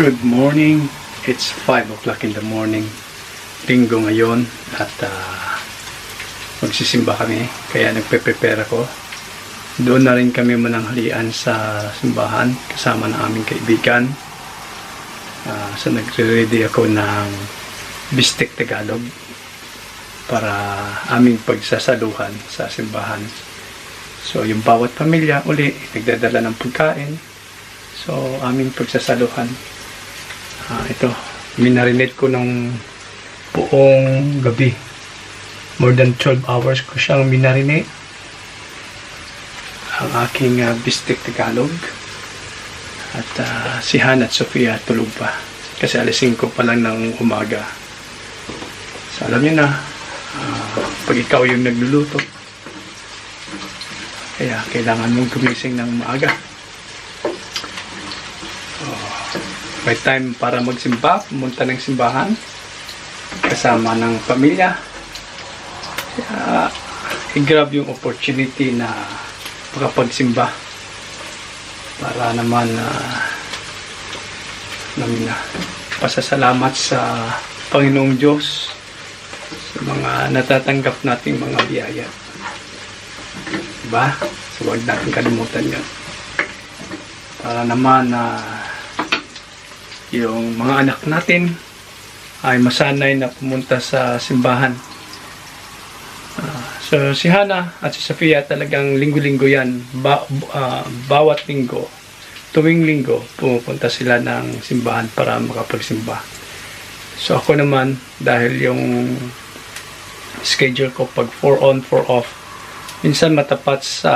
Good morning. It's 5 o'clock in the morning. Linggo ngayon at ah, magsisimba kami. Kaya nagpe-prepare ako. Doon na rin kami mananghalian sa simbahan kasama ng aming kaibigan. Ah, so nagre-ready ako ng Bistek Tagalog para aming pagsasaluhan sa simbahan. So yung bawat pamilya uli nagdadala ng pagkain. So aming pagsasaluhan. Ah, ito, minarinate ko ng buong gabi. More than 12 hours ko siyang minarinate. Ang aking uh, bistek Tagalog. At ah, si Han at Sofia tulog pa. Kasi alas 5 pa lang ng umaga. So alam niyo na, ah, pag ikaw yung nagluluto, kaya kailangan mong gumising ng maaga. May time para magsimba, pumunta ng simbahan, kasama ng pamilya. Kaya, i-grab yung opportunity na makapagsimba para naman na namin na pasasalamat sa Panginoong Diyos sa mga natatanggap nating mga biyaya. Diba? So, huwag natin kalimutan yun. Para naman na yung mga anak natin ay masanay na pumunta sa simbahan. Ah, so si Hana at si Sofia talagang linggo-linggo yan. Ba- ah, bawat linggo, tuwing linggo, pumupunta sila ng simbahan para makapagsimba. So ako naman, dahil yung schedule ko pag 4 on, 4 off, minsan matapat sa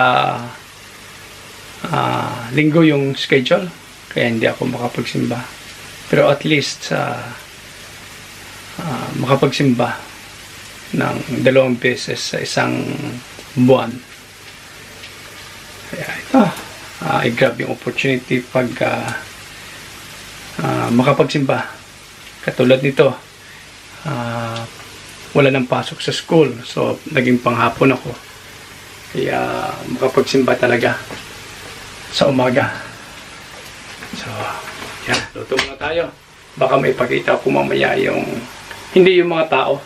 ah, linggo yung schedule, kaya hindi ako makapagsimba. Pero at least sa ah, makapagsimba ng dalawang beses sa isang buwan. Kaya ito, ah, i-grab yung opportunity pag ah, ah, makapagsimba. Katulad nito, ah, wala nang pasok sa school. So, naging panghapon ako. Kaya makapagsimba talaga sa umaga. Yan, luto muna tayo. Baka may pakita ko mamaya yung hindi yung mga tao.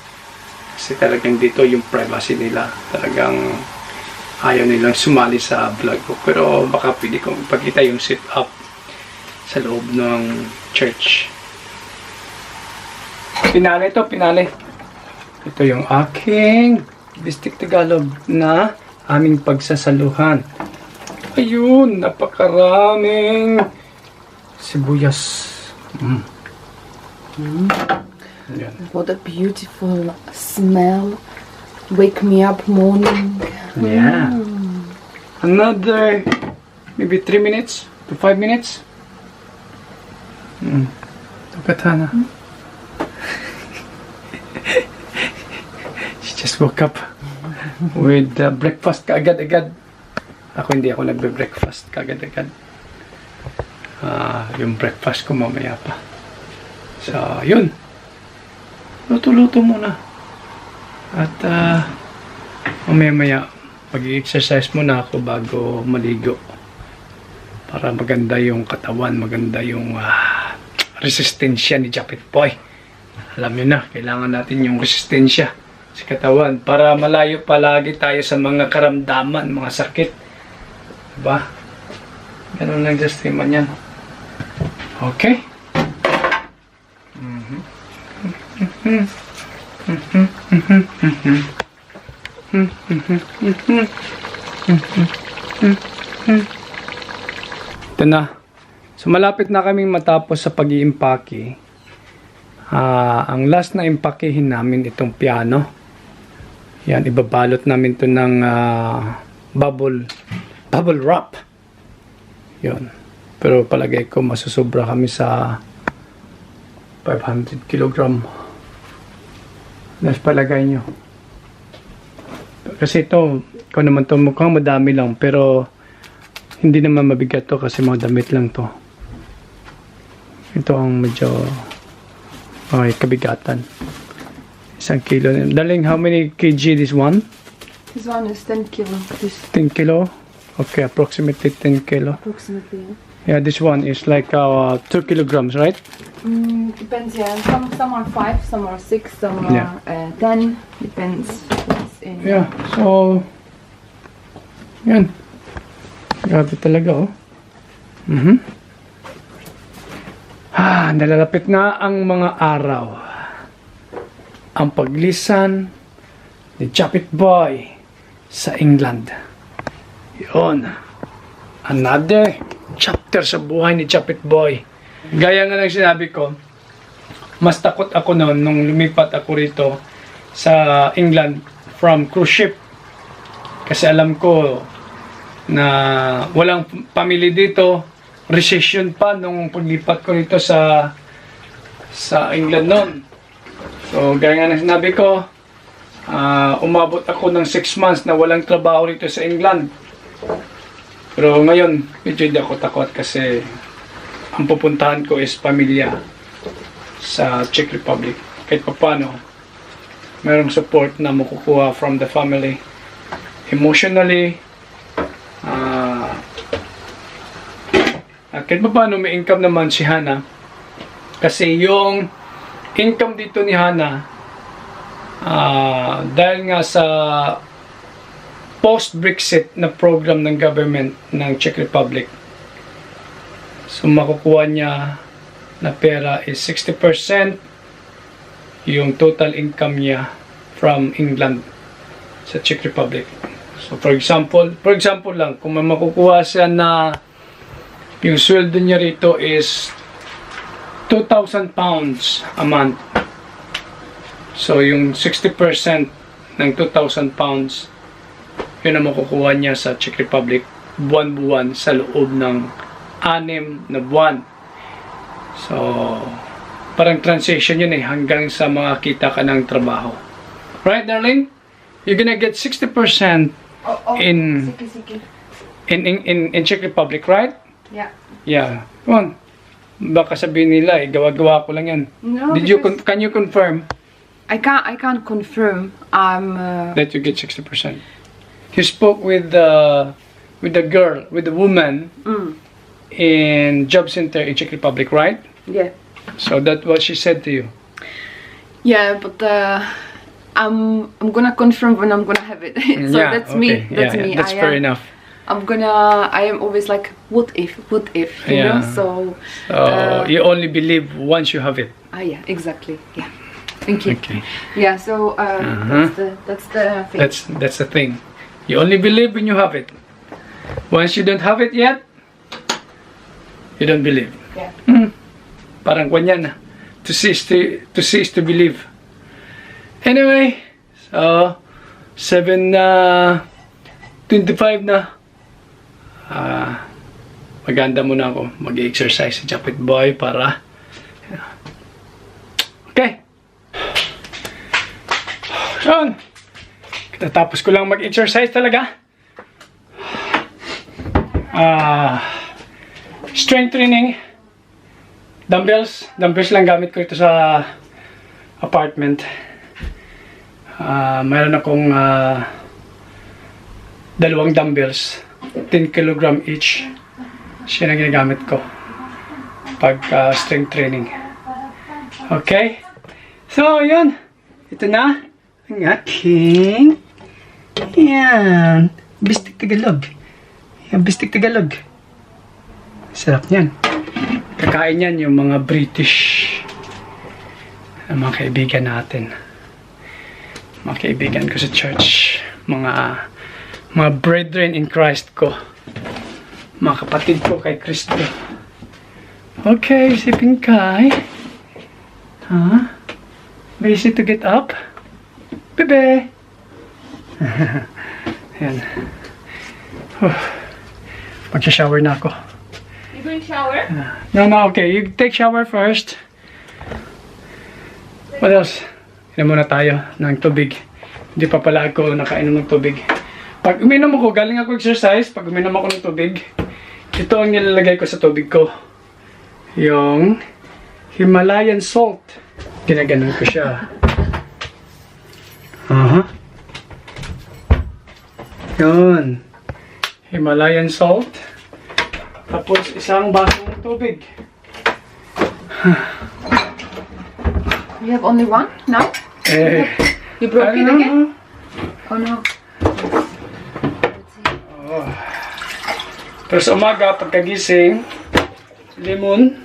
Kasi talagang dito yung privacy nila. Talagang ayaw nilang sumali sa vlog ko. Pero baka pwede kong ipakita yung sit up sa loob ng church. Pinali ito, pinali. Ito yung aking Bistik Tagalog na aming pagsasaluhan. Ayun, napakaraming sibuyas. Mm. Yan. What a beautiful smell. Wake me up morning. Yeah. Another maybe 3 minutes to 5 minutes. Mm. Tukatana. She just woke up with uh, breakfast kaagad-agad. Ako hindi ako nagbe-breakfast kaagad-agad. Yung breakfast ko mamaya pa. So, yun. Luto-luto muna. At ah, mamaya-maya, mag-exercise muna ako bago maligo. Para maganda yung katawan, maganda yung ah, resistensya ni Japit Boy. Alam niyo na, kailangan natin yung resistensya sa katawan para malayo palagi tayo sa mga karamdaman, mga sakit. Diba? Ganun lang just man yan. Okay? Ito na. So malapit na kaming matapos sa pag iimpake Ah, ang last na impakehin namin itong piano. Yan, ibabalot namin to ng ah, bubble bubble wrap. Yun. Pero palagay ko masusobra kami sa 500 kilogram. Nas palagay nyo. Kasi ito, kung naman to mukhang madami lang, pero hindi naman mabigat to kasi mga damit lang to. Ito ang medyo okay, kabigatan. Isang kilo. Darling, how many kg this one? This one is 10 kilo. This 10 kilo? Okay, approximately 10 kilo. approximately. Yeah, this one is like uh, 2 kilograms, right? Mm, depends, yeah. Some some are five, some are six, some are Yeah. uh, ten. Depends in. Yeah, so... Yan. Grabe talaga, oh. Mhm. Ah, nalalapit na ang mga araw. Ang paglisan ni Chapit Boy sa England. Yun. Another chapter sa buhay ni Chapit Boy. Gaya nga ng sinabi ko, mas takot ako noon nung lumipat ako rito sa England from cruise ship. Kasi alam ko na walang family dito. Recession pa nung paglipat ko rito sa sa England noon. So, gaya nga ng sinabi ko, ah, umabot ako ng 6 months na walang trabaho rito sa England. Pero ngayon, medyo hindi ako takot kasi ang pupuntahan ko is pamilya sa Czech Republic. Kahit pa paano, merong support na makukuha from the family. Emotionally, at kahit pa paano may income naman si Hana. Kasi yung income dito ni Hana, ah, dahil nga sa post-Brexit na program ng government ng Czech Republic, so makukuha niya na pera is 60% yung total income niya from England sa Czech Republic. So for example, for example lang, kung may makukuha siya na yung sweldo niya rito is 2,000 pounds a month. So yung 60% ng 2,000 pounds, yun ang makukuha niya sa Czech Republic buwan-buwan sa loob ng anim na buwan. So, parang transition yun eh, hanggang sa makakita ka ng trabaho. Right, darling? You're gonna get 60% Oh, oh. In- Sige, sige. in, in, in, in Czech Republic, right? Yeah. Yeah. Come on. Baka sabihin nila, eh, gawa-gawa ko lang yan. No, Did you, can you confirm I can't. I can't confirm. I'm. Uh, that you get 60%? You spoke with the, with the girl, with the woman mm, in job center in Czech Republic, right? yeah. So that's what she said to you. Yeah, but uh, I'm. I'm gonna confirm when I'm gonna have it. so yeah, that's me. okay. That's yeah, me. yeah, That's I fair am, enough. I'm gonna. I am always like, what if? What if? You Yeah. know. So. Uh, you only believe once you have it. Ah, yeah. Exactly. Yeah. Thank you. Okay. Yeah. So uh, Uh-huh. that's the that's the thing. That's that's the thing. You only believe when you have it. Once you don't have it yet, you don't believe. yeah. Parang kanya na. To see is to, to see is to believe. Anyway, so 7 na 25 na. Ah, maganda muna ako. Mag-exercise si Japit Boy para Okay. Yun. Katapos ko lang mag-exercise talaga. Ah, strength training. Dumbbells. Dumbbells lang gamit ko ito sa apartment. Ah, mayroon akong ah, dalawang dumbbells. 10 kilogram each. Siya na ginagamit ko pag ah, strength training. Okay? So, yun. Ito na ang aking yan. Bistik Tagalog. Yan, bistik Tagalog. Sarap niyan. Kakain yan yung mga British na mga kaibigan natin. Mga kaibigan ko sa church. Mga mga brethren in Christ ko. Mga kapatid ko kay Kristo. Okay, si Pinkay. Huh? Busy to get up? Bebe! Ayan. Huh. Magsha-shower na ako. You going shower? No, no, okay. You take shower first. What else? Inom muna tayo ng tubig. Hindi pa pala ako nakainom ng tubig. Pag uminom ako, galing ako exercise, pag uminom ako ng tubig, ito ang nilalagay ko sa tubig ko. Yung Himalayan salt. Ginaganon ko siya. Aha. Yun. Himalayan salt. Tapos isang basong tubig. You have only one now? Eh, You broke it ano? again? Oh no. Pero sa umaga, pagkagising, lemon,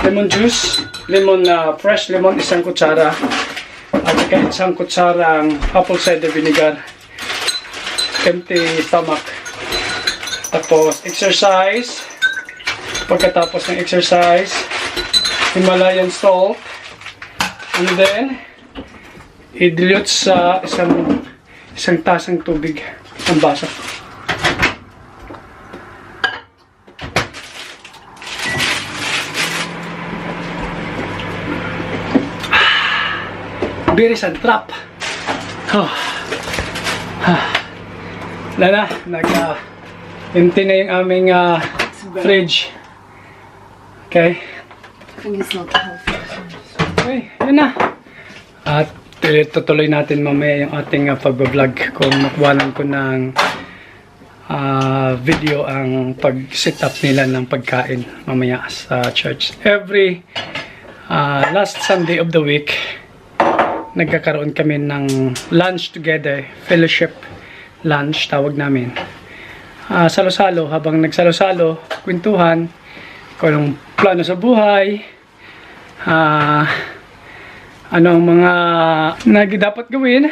lemon juice, lemon na fresh lemon, isang kutsara, at saka isang kutsarang apple cider vinegar, empty stomach. Tapos, exercise, pagkatapos ng exercise, Himalayan salt, and then, i-dilute sa isang isang tasang tubig, isang baso. Biris and trap. Oh. Ah. Wala na, nag uh, na yung aming ah, fridge. Okay. Okay, yun na. At tutuloy natin mamaya yung ating uh, pag-vlog kung nakuwanan ko ng ah, video ang pag-set up nila ng pagkain mamaya sa church. Every ah, last Sunday of the week, nagkakaroon kami ng lunch together, fellowship lunch tawag namin. Ah, salo-salo, habang nagsalo-salo, kwentuhan, kung plano sa buhay, ah, ano ang mga nagi dapat gawin.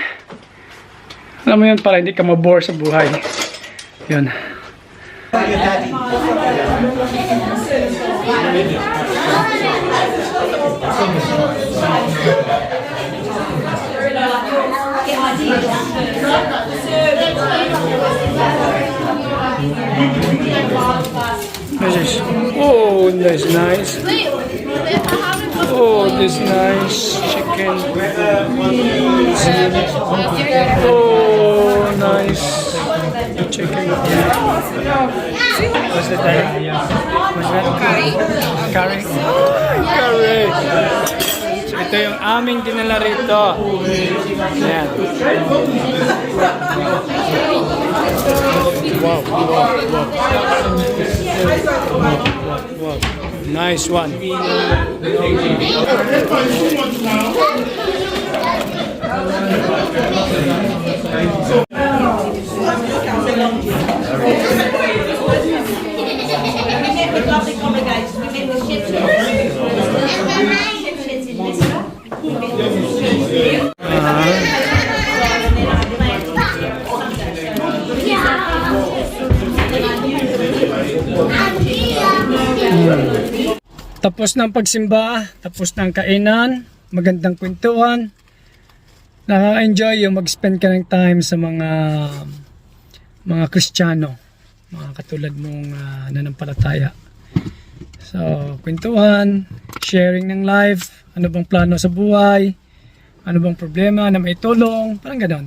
Alam mo yun, para hindi ka mabore sa buhay. Yun. This is, oh, that's nice. Oh, this nice chicken. Oh, nice chicken. What's that? What's that? Curry. Curry. Oh, curry. Ito yung aming dinala rito. Ayan. Wow, wow, wow. Wow. Nice one. Tapos ng pagsimba, tapos ng kainan, magandang kwentuhan. Nakaka-enjoy yung mag-spend ka ng time sa mga mga Kristiyano, mga katulad mong ah, nanampalataya. So, kwentuhan, sharing ng life, ano bang plano sa buhay, ano bang problema na may tulong, parang ganon.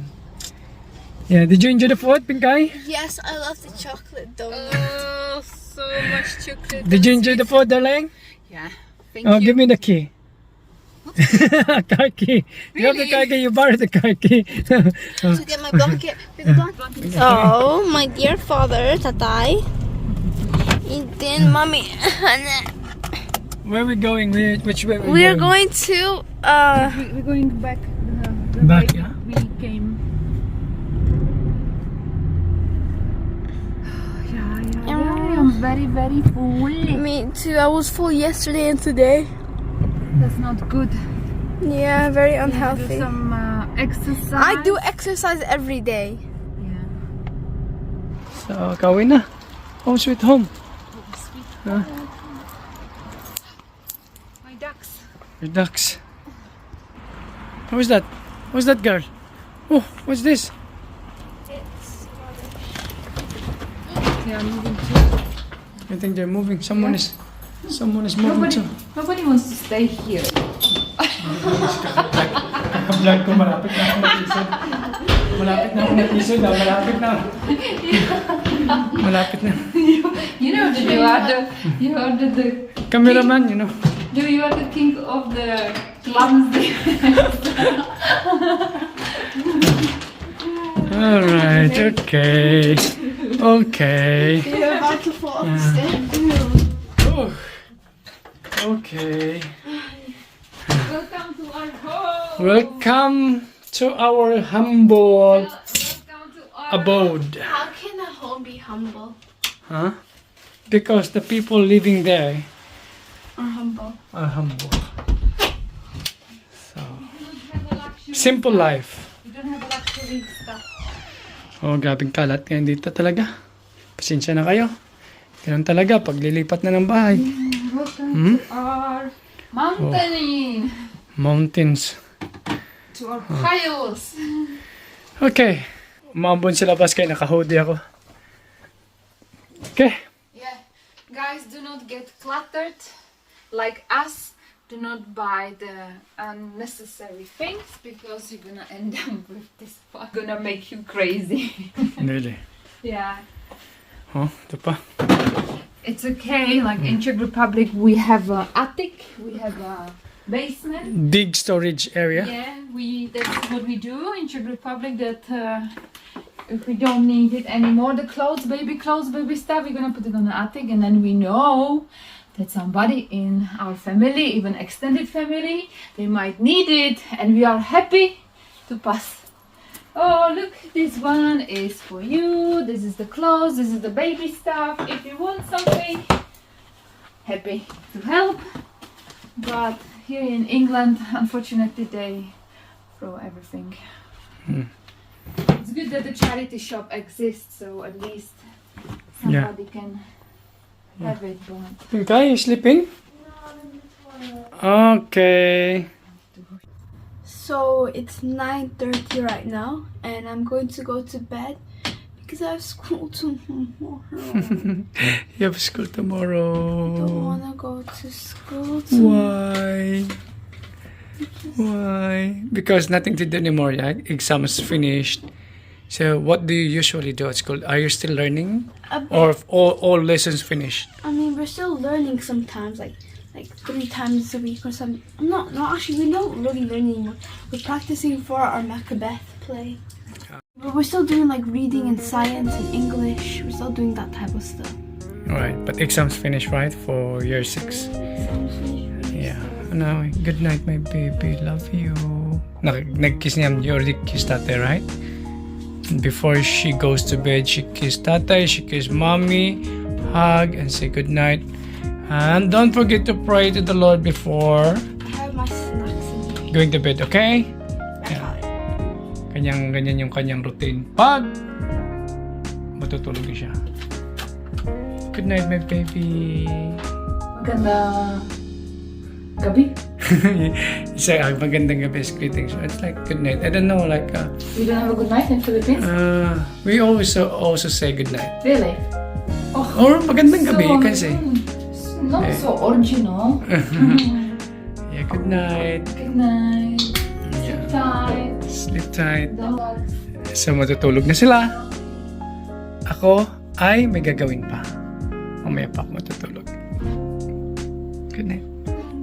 Yeah, did you enjoy the food, Pinkay? Yes, I love the chocolate donut. Oh, so much chocolate. Did you enjoy the food, darling? Yeah. Thank Oh, you. give me the key. car key. You have the car key. You borrowed the car key. To get my blanket. Big blanket. Oh, my dear father, tatay. And then mommy. Where are we going? Where, which way are we We're going to uh We're going back. The, the Back, way yeah? We came. yeah, yeah, yeah. I'm very, very full. me too. I was full yesterday and today. That's not good. Yeah, very unhealthy. Do unhealthy. some uh, exercise. I do exercise every day. Yeah. So, kawin na. Home sweet home. Huh? My ducks. Your ducks. Who's that? Who's that girl? Oh, what's this? They are moving too. I think they're moving. Someone is someone is moving Nobody, too. nobody wants to stay here. Vlog ko malapit na ako natisod. Malapit na ako natisod. ah. Malapit na. Malapit na. You know that you are the you are the, the Cameraman, you know. you you are the king of the clumsy. Alright, okay. Okay. You're about to fall off the stairs. Oh. Okay. Welcome to our home. Welcome to our humble Welcome to our abode. How can a home be humble? Huh? Because the people living there Or humble? are humble. So, simple life. Oh, grabing kalat ngayon dito talaga. Pasensya na kayo. Ganun talaga pag lilipat na ng bahay. Welcome Hmm? to our mountain. Mountains. To our piles. Okay. Umambon sa labas kaya nakahoodie ako. Okay. Yeah. Guys, do not get cluttered like us. Do not buy the unnecessary things because you're gonna end up with this one. Gonna make you crazy. Really. yeah. Oh, ito. It's okay. Like in Czech Republic, we have a attic, we have a basement. Big storage area. Yeah, we. That's what we do in Czech Republic. That uh, if we don't need it anymore, the clothes, baby clothes, baby stuff, we're gonna put it on the attic, and then we know that somebody in our family, even extended family, they might need it, and we are happy to pass. Oh, look, this one is for you. This is the clothes. This is the baby stuff. If you want something, happy to help. But here in England, unfortunately, they throw everything. Hmm. It's good that the charity shop exists, so at least Yeah. somebody can Okay, you sleeping? Okay. So it's 9.30 right now and I'm going to go to bed because I have school tomorrow. You have school tomorrow. don't want to go to school tomorrow. Why? Why? Because nothing to do anymore, yeah? Exams finished. So what do you usually do at school? Are you still learning? Or all, all lessons finished? I mean, we're still learning sometimes, like like three times a week or something. I'm not, no, actually, we don't really learn anymore. We're practicing for our Macbeth play. But we're still doing like reading and science and English. We're still doing that type of stuff. Alright, but exams finished, right? For year six. Yeah. No, good night, my baby. Love you. Nag nag-kiss niya. You already kissed tatay, right? Before she goes to bed, she kissed tatay, she kissed mommy, hug, and say good night. And don't forget to pray to the Lord before going to bed, okay? Kanyang, ganyan yung kanyang routine. Pag matutulog siya. Good night, my baby. maganda gabi. so, ah, magandang gabi is greeting. So, it's like good night. I don't know, like, uh, We don't have a good night in Philippines. uh, we always uh, also say good night. really? Or magandang gabi, you can say. mm, Not Eh. so original. Yeah, good night. good night. Yeah. Tight. Sleep tight. Don't. So, matutulog na sila. Ako ay may gagawin pa. Mamaya pa ako matutulog.